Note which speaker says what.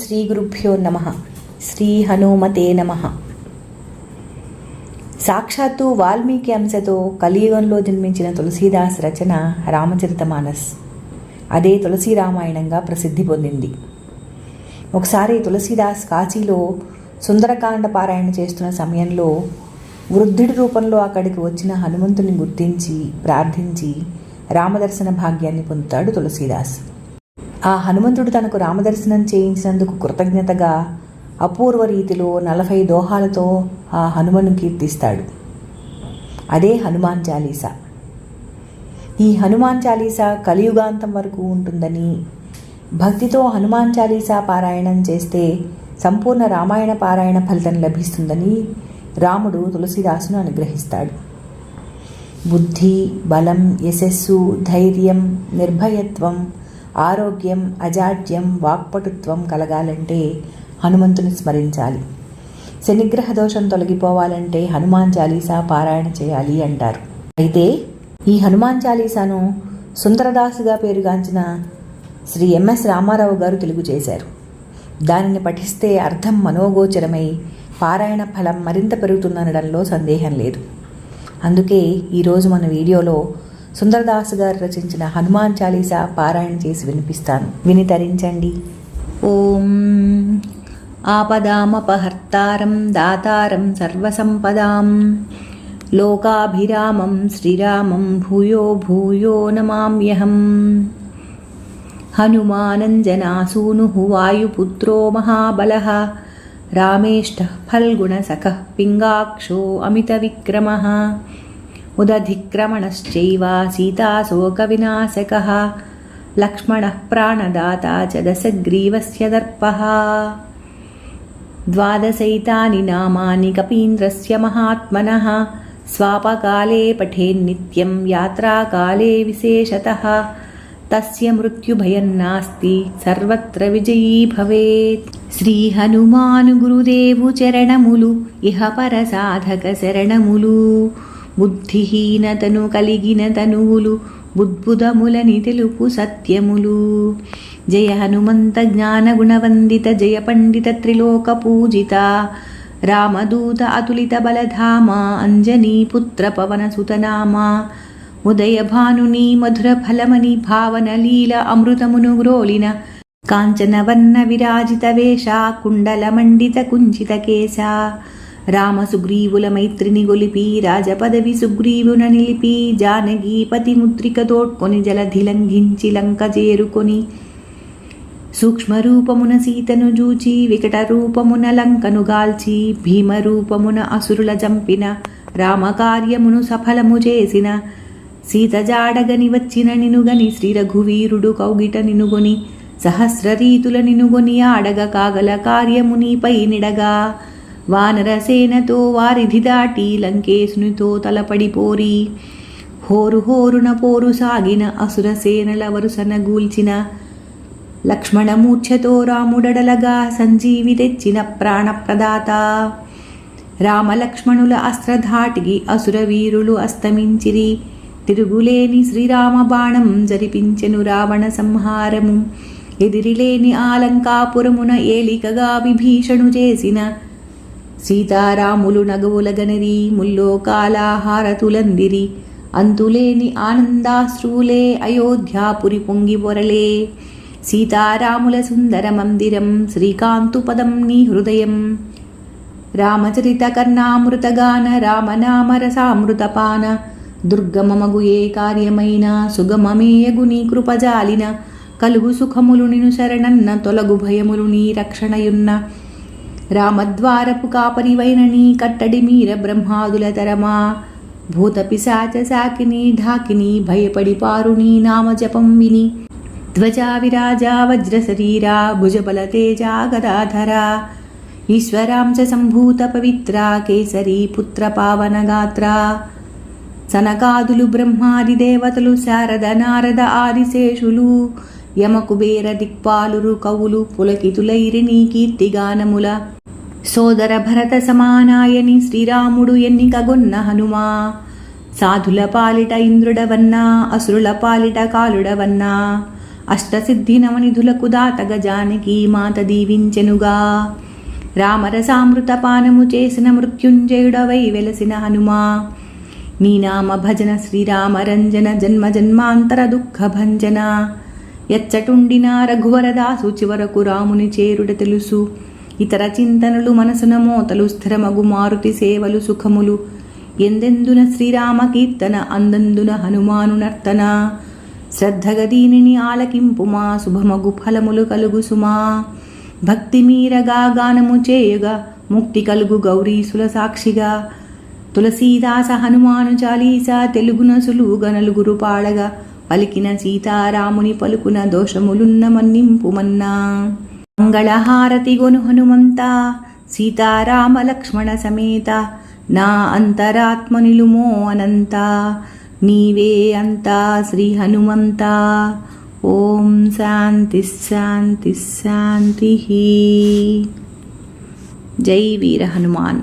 Speaker 1: శ్రీ గురుభ్యో నమ. శ్రీ హనుమతే నమ. సాక్షాత్తు వాల్మీకి అంశతో కలియుగంలో జన్మించిన తులసీదాస్ రచన రామచరితమానస్ అదే తులసీ రామాయణంగా ప్రసిద్ధి పొందింది. ఒకసారి తులసీదాస్ కాశీలో సుందరకాండ పారాయణ చేస్తున్న సమయంలో వృద్ధుడి రూపంలో అక్కడికి వచ్చిన హనుమంతుని గుర్తించి ప్రార్థించి రామదర్శన భాగ్యాన్ని పొందుతాడు తులసీదాస్. ఆ హనుమంతుడు తనకు రామదర్శనం చేయించినందుకు కృతజ్ఞతగా అపూర్వ రీతిలో నలభై దోహాలతో ఆ హనుమను కీర్తిస్తాడు. అదే హనుమాన్ చాలీసా. ఈ హనుమాన్ చాలీసా కలియుగాంతం వరకు ఉంటుందని భక్తితో హనుమాన్ చాలీసా పారాయణం చేస్తే సంపూర్ణ రామాయణ పారాయణ ఫలితం లభిస్తుందని రాముడు తులసిదాసును అనుగ్రహిస్తాడు. బుద్ధి బలం యశస్సు ధైర్యం నిర్భయత్వం ఆరోగ్యం అజాడ్యం వాక్పటుత్వం కలగాలంటే హనుమంతుని స్మరించాలి. శనిగ్రహ దోషం తొలగిపోవాలంటే హనుమాన్ చాలీసా పారాయణ చేయాలి అంటారు. అయితే ఈ హనుమాన్ చాలీసాను సుందరదాసుగా పేరుగాంచిన శ్రీ ఎంఎస్ రామారావు గారు తెలుగు చేశారు. దానిని పఠిస్తే అర్థం మనోగోచరమై పారాయణ ఫలం మరింత పెరుగుతుందనడంలో సందేహం లేదు. అందుకే ఈరోజు మన వీడియోలో సుందరదాస్ గారు రచించిన హనుమాన్ చాలీసా పారాయణ చేసి వినిపిస్తాను విని తరించండి ఓం ఆపదామపహర్తారం దాతారం సర్వసంపదాం లోకాభిరామం శ్రీరామం భూయో భూయో నమామ్యహం हनुमानञ्जनासूनुः वायुपुत्रो महाबलः रामेष्टः फल्गुणसखः पिङ्गाक्षो अमितविक्रमः उदधिक्रमणश्चैव सीताशोकविनाशकः लक्ष्मणः प्राणदाता च दशग्रीवस्य दर्पः द्वादशैतानि नामानि कपीन्द्रस्य महात्मनः स्वापकाले पठेन्नित्यं यात्राकाले विशेषतः तस्य मृत्युभयं नास्ति सर्वत्र विजयी भवेत् శ్రీహనుమానుగురుదేవు చరణములు ఇహ పరసాధక శరణములు బుద్ధిహీనతను కలిగిన తనువులు బుద్భుతములని తెలుపు సత్యములు. జయ హనుమంత జ్ఞాన గుణవందిత జయ పండిత త్రిలోక పూజిత రామదూత అతులిత బలధామ అంజనీ పుత్ర పవన సుతనామ ఉదయ భానుని మధుర ఫలమని భావన లీల అమృతమును గ్రోలిన కాంచనవర్ణ విరాజిత వేష కుండల మండిత కుంచిత కేశ. రామ సుగ్రీవుల మైత్రిని గొలిపి రాజపదవి సుగ్రీవున నిలిపి జానకీపతి ముద్రిక తోడ్కొని జలధి లంఘించి లంక చేరుకొని సూక్ష్మరూపమున సీతను జూచి వికట రూపమున లంకను గాల్చి భీమరూపమున అసురుల జంపిన రామకార్యమును సఫలము చేసిన సీత జాడగని వచ్చిన నినుగని శ్రీ రఘువీరుడు కౌగిట నినుగొని సహస్ర రీతుల నినుగొని ఆడగ కాగల కార్యముని పై నిడగా వానరసేనతో వారిధి దాటి లంకేశునితో తలపడిపోరి హోరు హోరున పోరు సాగిన అసుర సేనల వరుసన గూల్చిన లక్ష్మణమూర్ఛతో రాముడడలగా సంజీవి తెచ్చిన ప్రాణప్రదాత. రామలక్ష్మణుల అస్త్రధాటికి అసురవీరులు అస్తమించిరి. తిరుగులేని శ్రీరామ బాణం జరిపించెను రావణ సంహారము. ఎదిరిలేని ఆలంకాపురమున ఏలికగా విభీషణు చేసిన సీతారాములు నగవులగనరి ముల్లోకాలాహారతులందిరి. అంతులేని ఆనందాశ్రువులే అయోధ్యాపురి పొంగి పొరలే. సీతారాముల సుందర మందిరం శ్రీకాంతు పదం నీ హృదయం. రామచరిత కర్ణామృతగాన రామనామరసామృతపాన దుర్గమమగు ఏ కార్యమైన సుగమమేయగు నీ కృపజాలిన కలుగు సుఖములు నిను శరణన్న తొలగు భయములు నీ రక్షణయున్న రామద్వారపు కాపరివైన నీ కట్టడి మీర బ్రహ్మాదుల తరమా. భూతపిశాచ సాకిని ఢాకిని భయపడి పారు నీ నామజపం విని. ధ్వజా విరాజా వజ్ర శరీరా భుజబల తేజా గదాధరా. ఈశ్వరాంశ సంభూత పవిత్ర కేసరి పుత్ర పావన గాత్ర. సనకాదులు బ్రహ్మాది దేవతలు శారద నారద ఆదిశేషులు. యమకుబేర దిక్పాలురు కవులు పులకితులైరి నీ కీర్తిగానముల సోదర భరత సమానాయని శ్రీరాముడు ఎన్నికగొన్న హనుమా? సాధుల పాలిట ఇంద్రుడవన్నా అసురుల పాలిట కాలుడవన్నా? అష్టసిద్ధి నవనిధులకు దాత గజానికి మాత దీవించెనుగా? రామరసామృత పానము చేసిన మృత్యుంజయుడవై వెలసిన హనుమా? నీ నామ భజన శ్రీరామరంజన జన్మ జన్మాంతర దుఃఖ భంజన? ఎచ్చటుండిన రఘువరదాసు చివరకు రాముని చేరుడ తెలుసు. ఇతర చింతనలు మనసున మోతలు స్థిరమగు మారుతి సేవలు సుఖములు. ఎందెందున శ్రీరామ కీర్తన అందందున హనుమాను నర్తన. శ్రద్ధగ దీనిని ఆలకింపుమా శుభమగు ఫలములు కలుగు సుమా భక్తి మీరగా గానము చేయగా ముక్తి కలుగు గౌరీసుల సాక్షిగా. తులసీదాస హనుమాను చాలీసా తెలుగున సులువుగా నలుగురు పాడగా. పలికిన సీతారాముని పలుకున దోషములున్న మన్నింపుమన్నా మంగళహారతి గొను హనుమంత సీతారామ లక్ష్మణ సమేత నా అంతరాత్మనిలుమో అనంత నీవే అంతా శ్రీ హనుమంత ఓం శాంతి శాంతి శాంతి జై వీర హనుమాన్